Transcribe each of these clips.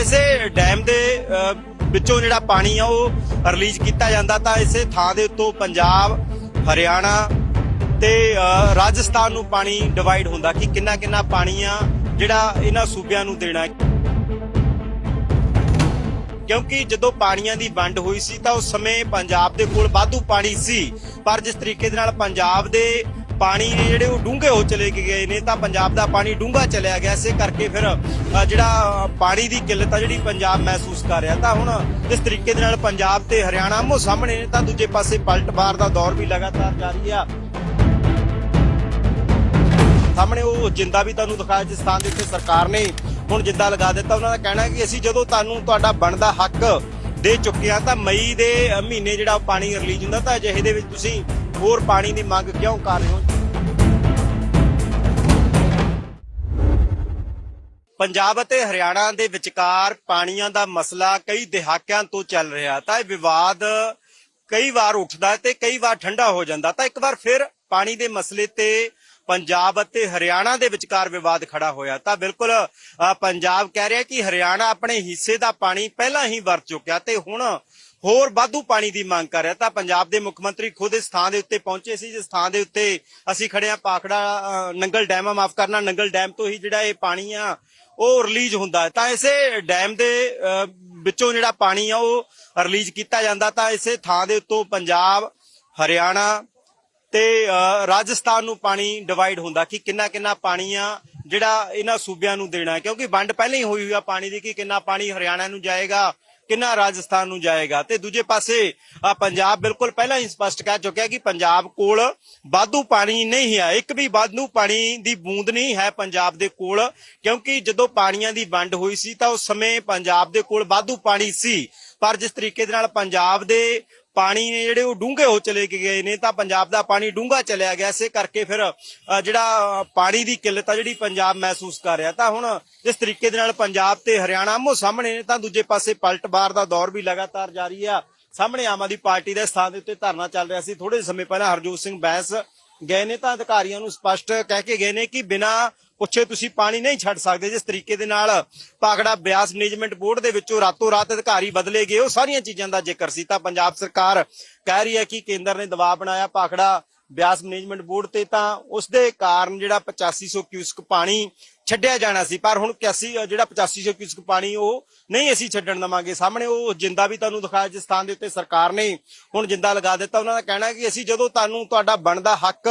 ਇਸੇ ਡੈਮ ਦੇ ਵਿੱਚੋਂ ਜਿਹੜਾ ਪਾਣੀ ਆ ਉਹ ਰਿਲੀਜ਼ ਕੀਤਾ ਜਾਂਦਾ ਤਾਂ ਇਸੇ ਥਾਂ ਦੇ ਉੱਤੋਂ ਪੰਜਾਬ, ਹਰਿਆਣਾ ਤੇ ਰਾਜਸਥਾਨ ਨੂੰ ਪਾਣੀ ਡਿਵਾਈਡ ਹੁੰਦਾ ਕਿ ਕਿੰਨਾ ਕਿੰਨਾ ਪਾਣੀ ਆ ਜਿਹੜਾ ਇਹਨਾਂ ਸੂਬਿਆਂ ਨੂੰ ਦੇਣਾ ਹੈ। ਕਿਉਂਕਿ ਜਦੋਂ ਪਾਣੀਆਂ ਦੀ ਵੰਡ ਹੋਈ ਸੀ ਤਾਂ ਉਸ ਸਮੇਂ ਪੰਜਾਬ ਦੇ ਕੋਲ ਵਾਧੂ ਪਾਣੀ ਸੀ। ਪਰ ਜਿਸ ਤਰੀਕੇ ਦੇ ਨਾਲ ਪੰਜਾਬ ਦੇ ਪਾਣੀ ਨੇ ਜਿਹੜੇ ਉਹ ਡੂੰਘੇ ਹੋ ਚਲੇ ਗਏ ਨੇ, ਤਾਂ ਪੰਜਾਬ ਦਾ ਪਾਣੀ ਡੂੰਘਾ ਚਲਿਆ ਗਿਆ। ਇਸੇ ਕਰਕੇ ਫਿਰ ਜਿਹੜਾ ਪਾਣੀ ਦੀ ਕਿੱਲਤ ਆ ਜਿਹੜੀ ਪੰਜਾਬ ਮਹਿਸੂਸ ਕਰ ਰਿਹਾ। ਤਾਂ ਹੁਣ ਜਿਸ ਤਰੀਕੇ ਦੇ ਨਾਲ ਪੰਜਾਬ ਤੇ ਹਰਿਆਣਾ ਆਮੋ ਸਾਹਮਣੇ ਨੇ, ਤਾਂ ਦੂਜੇ ਪਾਸੇ ਪਲਟਵਾਰ ਦਾ ਦੌਰ ਵੀ ਲਗਾਤਾਰ ਜਾਰੀ ਆ। ਸਾਹਮਣੇ ਉਹ ਜਿੰਦਾ ਵੀ ਤੁਹਾਨੂੰ ਦਿਖਾਇਆ, ਜਿਸ ਥਾਂ ਦੇ ਉੱਤੇ ਸਰਕਾਰ ਨੇ ਹੁਣ ਜਿੰਦਾ ਲਗਾ ਦਿੱਤਾ। ਉਹਨਾਂ ਦਾ ਕਹਿਣਾ ਕਿ ਅਸੀਂ ਜਦੋਂ ਤੁਹਾਨੂੰ ਤੁਹਾਡਾ ਬਣਦਾ ਹੱਕ ਦੇ ਚੁੱਕੇ ਆ ਤਾਂ ਮਈ ਦੇ ਮਹੀਨੇ ਜਿਹੜਾ ਉਹ ਪਾਣੀ ਰਿਲੀਜ਼ ਹੁੰਦਾ, ਤਾਂ ਅਜਿਹੇ ਦੇ ਵਿੱਚ ਤੁਸੀਂ ਹੋਰ ਪਾਣੀ ਦੀ ਮੰਗ ਕਿਉਂ ਕਰ ਰਹੇ ਹੋ? ਪੰਜਾਬ ਅਤੇ ਹਰਿਆਣਾ ਦੇ ਵਿਚਕਾਰ ਪਾਣੀਆਂ ਦਾ ਮਸਲਾ ਕਈ ਦਹਾਕਿਆਂ ਤੋਂ ਚੱਲ ਰਿਹਾ, ਤਾਂ ਇਹ ਵਿਵਾਦ ਕਈ ਵਾਰ ਉੱਠਦਾ ਤੇ ਕਈ ਵਾਰ ਠੰਡਾ ਹੋ ਜਾਂਦਾ। ਤਾਂ ਇੱਕ ਵਾਰ ਫਿਰ ਪਾਣੀ ਦੇ ਮਸਲੇ ਤੇ ਪੰਜਾਬ ਅਤੇ ਹਰਿਆਣਾ ਦੇ ਵਿਚਕਾਰ ਵਿਵਾਦ ਖੜਾ ਹੋਇਆ। ਤਾਂ ਬਿਲਕੁਲ ਪੰਜਾਬ ਕਹਿ ਰਿਹਾ ਕਿ ਹਰਿਆਣਾ ਆਪਣੇ ਹਿੱਸੇ ਦਾ ਪਾਣੀ ਪਹਿਲਾਂ ਹੀ ਵਰਤ ਚੁੱਕਿਆ ਤੇ ਹੁਣ ਹੋਰ ਵਾਧੂ ਪਾਣੀ ਦੀ ਮੰਗ ਕਰ ਰਿਹਾ ਤਾਂ ਪੰਜਾਬ ਦੇ ਮੁੱਖ ਮੰਤਰੀ ਖੁਦ ਇਸ ਥਾਂ ਦੇ ਉੱਤੇ ਪਹੁੰਚੇ ਸੀ, ਜਿਸ ਥਾਂ ਦੇ ਉੱਤੇ ਅਸੀਂ ਖੜੇ ਆ ਪਾਖੜਾ ਨੰਗਲ ਡੈਮ ਆ, ਮਾਫ ਕਰਨਾ, ਨੰਗਲ ਡੈਮ ਤੋਂ ਹੀ ਜਿਹੜਾ ਇਹ ਪਾਣੀ ਆ, ਉਹ ਰਿਲੀਜ਼ ਹੁੰਦਾ ਹੈ। ਤਾਂ ਇਸੇ ਡੈਮ ਦੇ ਵਿੱਚੋਂ ਜਿਹੜਾ ਪਾਣੀ ਆ, ਉਹ ਰਿਲੀਜ਼ ਕੀਤਾ ਜਾਂਦਾ। ਤਾਂ ਇਸੇ ਥਾਂ ਦੇ ਉੱਤੋਂ ਪੰਜਾਬ, ਹਰਿਆਣਾ ਤੇ ਰਾਜਸਥਾਨ ਨੂੰ ਪਾਣੀ ਡਿਵਾਈਡ ਹੁੰਦਾ ਕਿ ਕਿੰਨਾ ਕਿੰਨਾ ਪਾਣੀ ਆ, ਜਿਹੜਾ ਇਹਨਾਂ ਸੂਬਿਆਂ ਨੂੰ ਦੇਣਾ ਹੈ। ਕਿਉਂਕਿ ਵੰਡ ਪਹਿਲਾਂ ਹੀ ਹੋਈ ਹੋਈ ਆ ਪਾਣੀ ਦੀ ਕਿ ਕਿੰਨਾ ਪਾਣੀ ਹਰਿਆਣਾ ਨੂੰ ਜਾਏਗਾ ਕਿੰਨਾ ਰਾਜਸਥਾਨ ਨੂੰ ਜਾਏਗਾ? ਤੇ ਦੂਜੇ ਪਾਸੇ ਪੰਜਾਬ ਬਿਲਕੁਲ ਪਹਿਲਾਂ ਹੀ ਸਪਸ਼ਟ ਕਹਿ ਚੁੱਕਿਆ ਕਿ ਪੰਜਾਬ ਕੋਲ ਵਾਧੂ ਪਾਣੀ ਨਹੀਂ ਹੈ। ਇੱਕ ਵੀ ਵਾਧੂ ਪਾਣੀ ਦੀ ਬੂੰਦ ਨਹੀਂ ਹੈ ਪੰਜਾਬ ਦੇ ਕੋਲ, ਕਿਉਂਕਿ ਜਦੋਂ ਪਾਣੀਆਂ ਦੀ ਵੰਡ ਹੋਈ ਸੀ ਤਾਂ ਉਸ ਸਮੇਂ ਪੰਜਾਬ ਦੇ ਕੋਲ ਵਾਧੂ ਪਾਣੀ ਸੀ। ਪਰ ਜਿਸ ਤਰੀਕੇ ਦੇ ਨਾਲ ਪੰਜਾਬ ਦੇ ਪਾਣੀ ਨੇ ਜਿਹੜੇ ਉਹ ਡੂੰਘੇ ਹੋ ਚਲੇ ਗਏ ਨੇ ਤਾਂ ਪੰਜਾਬ ਦਾ ਪਾਣੀ ਡੂੰਘਾ ਚਲਿਆ ਗਿਆ। ਇਸੇ ਕਰਕੇ ਫਿਰ ਜਿਹੜਾ ਪਾਣੀ ਦੀ ਕਿੱਲਤ ਆ ਜਿਹੜੀ ਪੰਜਾਬ ਮਹਿਸੂਸ ਕਰ ਰਿਹਾ। ਤਾਂ ਹੁਣ ਜਿਸ ਤਰੀਕੇ ਦੇ ਨਾਲ ਪੰਜਾਬ ਤੇ ਹਰਿਆਣਾ ਆਮੋ ਸਾਹਮਣੇ ਨੇ, ਤਾਂ ਦੂਜੇ ਪਾਸੇ ਪਲਟਵਾਰ ਦਾ ਦੌਰ ਵੀ ਲਗਾਤਾਰ ਜਾਰੀ ਆ। ਸਾਹਮਣੇ ਆਮ ਆਦਮੀ ਪਾਰਟੀ ਦੇ ਸਥਾਨ ਦੇ ਉੱਤੇ ਧਰਨਾ ਚੱਲ ਰਿਹਾ ਸੀ। ਥੋੜੇ ਸਮੇਂ ਪਹਿਲਾਂ ਹਰਜੋਤ ਸਿੰਘ ਬੈਂਸ ਗਏ ਨੇ ਤਾਂ ਅਧਿਕਾਰੀਆਂ ਨੂੰ ਸਪਸ਼ਟ ਕਹਿ ਕੇ ਗਏ ਨੇ ਕਿ ਬਿਨਾਂ ਪੁੱਛੇ ਤੁਸੀਂ ਪਾਣੀ ਨਹੀਂ ਛੱਡ ਸਕਦੇ ਜਿਸ ਤਰੀਕੇ ਦੇ ਨਾਲ ਪਾਗੜਾ ਬਿਆਸ ਮੈਨੇਜਮੈਂਟ ਬੋਰਡ ਦੇ ਵਿੱਚੋਂ ਰਾਤੋਂ ਰਾਤ ਅਧਿਕਾਰੀ ਬਦਲੇ ਗਏ। ਉਹ ਸਾਰੀਆਂ ਚੀਜ਼ਾਂ ਦਾ ਜ਼ਿਕਰ ਸੀ। ਤਾਂ ਪੰਜਾਬ ਸਰਕਾਰ ਕਹਿ ਰਹੀ ਹੈ ਕਿ ਕੇਂਦਰ ਨੇ ਦਬਾਅ ਬਣਾਇਆ ਪਾਖੜਾ ਬਿਆਸ ਮੈਨੇਜਮੈਂਟ ਬੋਰਡ ਤੇ ਤਾਂ ਉਸ ਦੇ ਕਾਰਨ ਜਿਹੜਾ 8500 ਕਿਊਸਕ ਪਾਣੀ ਛੱਡਿਆ ਜਾਣਾ ਸੀ, ਪਰ ਹੁਣ 81 ਜਿਹੜਾ 8500 ਕਿਊਸਕ ਪਾਣੀ ਉਹ ਨਹੀਂ ਅਸੀਂ ਛੱਡਣ ਦਵਾਂਗੇ। ਸਾਹਮਣੇ ਉਹ ਜਿੰਦਾ ਵੀ ਤੁਹਾਨੂੰ ਦਿਖਾਇਆ ਜਿਸ ਥਾਂ ਦੇ ਉੱਤੇ ਸਰਕਾਰ ਨੇ ਹੁਣ ਜਿੰਦਾ ਲਗਾ ਦਿੱਤਾ। ਉਹਨਾਂ ਦਾ ਕਹਿਣਾ ਕਿ ਅਸੀਂ ਜਦੋਂ ਤੁਹਾਨੂੰ ਤੁਹਾਡਾ ਬਣਦਾ ਹੱਕ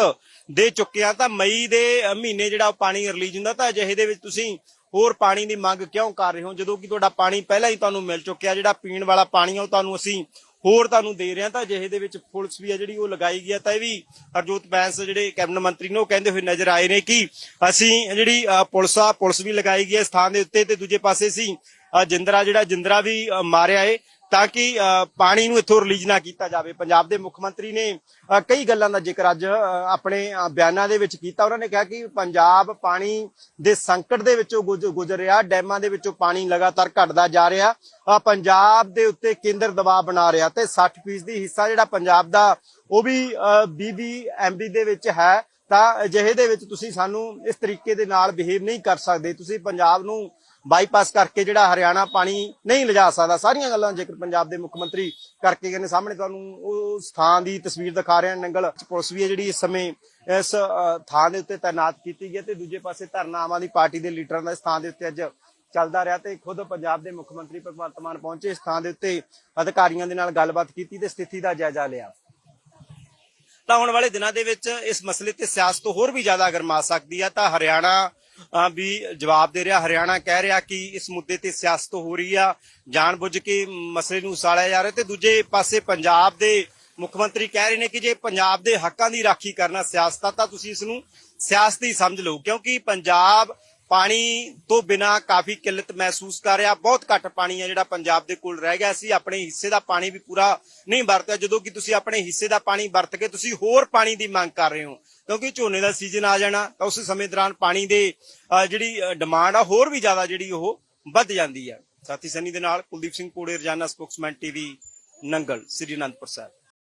ਦੇ ਚੁੱਕੇ ਆ ਤਾਂ ਮਈ ਦੇ ਮਹੀਨੇ ਜਿਹੜਾ ਉਹ ਪਾਣੀ ਰਿਲੀਜ਼ ਹੁੰਦਾ, ਤਾਂ ਅਜਿਹੇ ਦੇ ਵਿੱਚ ਤੁਸੀਂ ਹੋਰ ਪਾਣੀ ਦੀ ਮੰਗ ਕਿਉਂ ਕਰ ਰਹੇ ਹੋ? ਜਦੋਂ ਕਿ ਤੁਹਾਡਾ ਪਾਣੀ ਪਹਿਲਾਂ ਹੀ ਤੁਹਾਨੂੰ ਮਿਲ ਚੁੱਕਿਆ, ਜਿਹੜਾ ਪੀਣ ਵਾਲਾ ਪਾਣੀ ਆ, ਉਹ ਤੁਹਾਨੂੰ ਅਸੀਂ ਹੋਰ ਤੁਹਾਨੂੰ ਦੇ ਰਿਹਾ ਤਾਂ ਅਜਿਹੇ ਦੇ ਵਿੱਚ ਪੁਲਿਸ ਵੀ ਆ ਜਿਹੜੀ ਉਹ ਲਗਾਈ ਗਈ ਤਾਂ ਇਹ ਵੀ ਹਰਜੋਤ ਬੈਂਸ ਜਿਹੜੇ ਕੈਬਨਿਟ ਮੰਤਰੀ ਨੇ ਉਹ ਕਹਿੰਦੇ ਹੋਏ ਨਜ਼ਰ ਆਏ ਨੇ ਕਿ ਅਸੀਂ ਜਿਹੜੀ ਅ, ਪੁਲਿਸ ਆ ਪੁਲਿਸ ਵੀ ਲਗਾਈ ਗਈ ਹੈ ਸਥਾਨ ਦੇ ਉੱਤੇ ਤੇ ਦੂਜੇ ਪਾਸੇ ਸੀ। ਜਿੰਦਰਾ ਜਿਹੜਾ ਜਿੰਦਰਾ ਵੀ ਮਾਰਿਆ ਏ। ਤਾਂ ਕਿ ਪਾਣੀ ਨੂੰ ਇੱਥੋਂ ਰਿਲੀਜ਼ ਨਾ ਕੀਤਾ ਜਾਵੇ। ਪੰਜਾਬ ਦੇ ਮੁੱਖ ਮੰਤਰੀ ਨੇ ਕਈ ਗੱਲਾਂ ਦਾ ਜ਼ਿਕਰ ਅੱਜ ਆਪਣੇ ਬਿਆਨਾਂ ਦੇ ਵਿੱਚ ਕੀਤਾ। ਉਹਨਾਂ ਨੇ ਕਿਹਾ ਕਿ ਪੰਜਾਬ ਪਾਣੀ ਦੇ ਸੰਕਟ ਦੇ ਵਿੱਚੋਂ ਗੁਜ਼ਰ ਰਿਹਾ। ਡੈਮਾਂ ਦੇ ਵਿੱਚੋਂ ਪਾਣੀ ਲਗਾਤਾਰ ਘਟਦਾ ਜਾ ਰਿਹਾ। ਪੰਜਾਬ ਦੇ ਉੱਤੇ ਕੇਂਦਰ ਦਬਾਅ ਬਣਾ ਰਿਹਾ ਤੇ 60% ਦੀ ਹਿੱਸਾ ਜਿਹੜਾ ਪੰਜਾਬ ਦਾ, ਉਹ ਵੀ 20 ਦੇ ਵਿੱਚ ਹੈ। ਤਾਂ ਅਜਿਹੇ ਦੇ ਵਿੱਚ ਤੁਸੀਂ ਸਾਨੂੰ ਇਸ ਤਰੀਕੇ ਦੇ ਨਾਲ ਬਿਹੇਵ ਨਹੀਂ ਕਰ ਸਕਦੇ। ਤੁਸੀਂ ਪੰਜਾਬ ਨੂੰ ਬਾਈਪਾਸ ਕਰਕੇ ਜਿਹੜਾ ਹਰਿਆਣਾ ਪਾਣੀ ਨਹੀਂ ਲਿਜਾ ਸਕਦਾ। ਸਾਰੀਆਂ ਗੱਲਾਂ ਜ਼ਿਕਰ ਪੰਜਾਬ ਦੇ ਮੁੱਖ ਮੰਤਰੀ ਕਰਕੇ ਗਏ ਨੇ ਸਾਹਮਣੇ, ਤੁਹਾਨੂੰ ਉਹ ਥਾਂ ਦੀ ਤਸਵੀਰ ਦਿਖਾ ਰਹੇ ਨੰਗਲ ਪੁਲਿਸ ਵੀ ਹੈ ਜਿਹੜੀ ਇਸ ਸਮੇਂ ਇਸ ਥਾਂ ਦੇ ਉੱਤੇ ਤਾਇਨਾਤ ਕੀਤੀ ਗਈ ਤੇ ਦੂਜੇ ਪਾਸੇ ਧਰਨਾ ਆਮ ਆਦਮੀ ਪਾਰਟੀ ਦੇ ਲੀਡਰਾਂ ਦਾ ਇਸ ਥਾਂ ਦੇ ਉੱਤੇ ਅੱਜ ਚੱਲਦਾ ਰਿਹਾ ਤੇ ਖੁਦ ਪੰਜਾਬ ਦੇ ਮੁੱਖ ਮੰਤਰੀ ਭਗਵੰਤ ਮਾਨ ਪਹੁੰਚੇ। ਇਸ ਥਾਂ ਦੇ ਉੱਤੇ ਅਧਿਕਾਰੀਆਂ ਦੇ ਨਾਲ ਗੱਲਬਾਤ ਕੀਤੀ ਤੇ ਸਥਿਤੀ ਦਾ ਜਾਇਜ਼ਾ ਲਿਆ। ਤਾਂ ਆਉਣ ਵਾਲੇ ਦਿਨਾਂ ਦੇ ਵਿੱਚ ਇਸ ਮਸਲੇ ਤੇ ਸਿਆਸਤ ਹੋਰ ਵੀ ਜ਼ਿਆਦਾ ਗਰਮਾ ਸਕਦੀ ਹੈ। ਤਾਂ ਹਰਿਆਣਾ ਵੀ ਜਵਾਬ ਦੇ ਰਿਹਾ, ਹਰਿਆਣਾ ਕਹਿ ਰਿਹਾ ਕਿ ਇਸ ਮੁੱਦੇ ਤੇ ਸਿਆਸਤ ਹੋ ਰਹੀ ਆ, ਜਾਣਬੁੱਝ ਕੇ ਮਸਲੇ ਨੂੰ ਉਸਾਲਿਆ ਜਾ ਰਿਹਾ ਤੇ ਦੂਜੇ ਪਾਸੇ ਪੰਜਾਬ ਦੇ ਮੁੱਖ ਮੰਤਰੀ ਕਹਿ ਰਹੇ ਨੇ ਕਿ ਜੇ ਪੰਜਾਬ ਦੇ ਹੱਕਾਂ ਦੀ ਰਾਖੀ ਕਰਨਾ ਸਿਆਸਤ ਆ, ਤਾਂ ਤੁਸੀਂ ਇਸ ਨੂੰ ਸਿਆਸਤ ਹੀ ਸਮਝ ਲਓ, ਕਿਉਂਕਿ ਪੰਜਾਬ ਪਾਣੀ ਤੋਂ ਬਿਨਾ ਕਾਫੀ ਕਿੱਲਤ ਮਹਿਸੂਸ ਕਰ ਰਿਹਾ। ਬਹੁਤ ਘੱਟ ਪਾਣੀ ਹੈ ਜਿਹੜਾ ਪੰਜਾਬ ਦੇ ਕੋਲ ਰਹਿ ਗਿਆ ਸੀ। ਆਪਣੇ ਹਿੱਸੇ ਦਾ ਪਾਣੀ ਵੀ ਪੂਰਾ ਨਹੀਂ ਵਰਤਿਆ। ਜਦੋਂ ਕਿ ਤੁਸੀਂ ਆਪਣੇ ਹਿੱਸੇ ਦਾ ਪਾਣੀ ਵਰਤ ਕੇ ਤੁਸੀਂ ਹੋਰ ਪਾਣੀ ਦੀ ਮੰਗ ਕਰ ਰਹੇ ਹੋ। ਕਿਉਂਕਿ ਝੋਨੇ ਦਾ ਸੀਜ਼ਨ ਆ ਜਾਣਾ, ਤਾਂ ਉਸ ਸਮੇਂ ਦੌਰਾਨ ਪਾਣੀ ਦੇ ਜਿਹੜੀ ਡਿਮਾਂਡ ਆ, ਹੋਰ ਵੀ ਜ਼ਿਆਦਾ ਜਿਹੜੀ ਉਹ ਵੱਧ ਜਾਂਦੀ ਹੈ। ਸਾਥੀ ਸਨੀ ਦੇ ਨਾਲ ਕੁਲਦੀਪ ਸਿੰਘ ਕੋੜੇ, ਰਜਾਨਾ ਸਪੋਕਸਮੈਨ ਟੀਵੀ, ਨੰਗਲ, ਸ੍ਰੀ ਅਨੰਦਪੁਰ ਸਾਹਿਬ।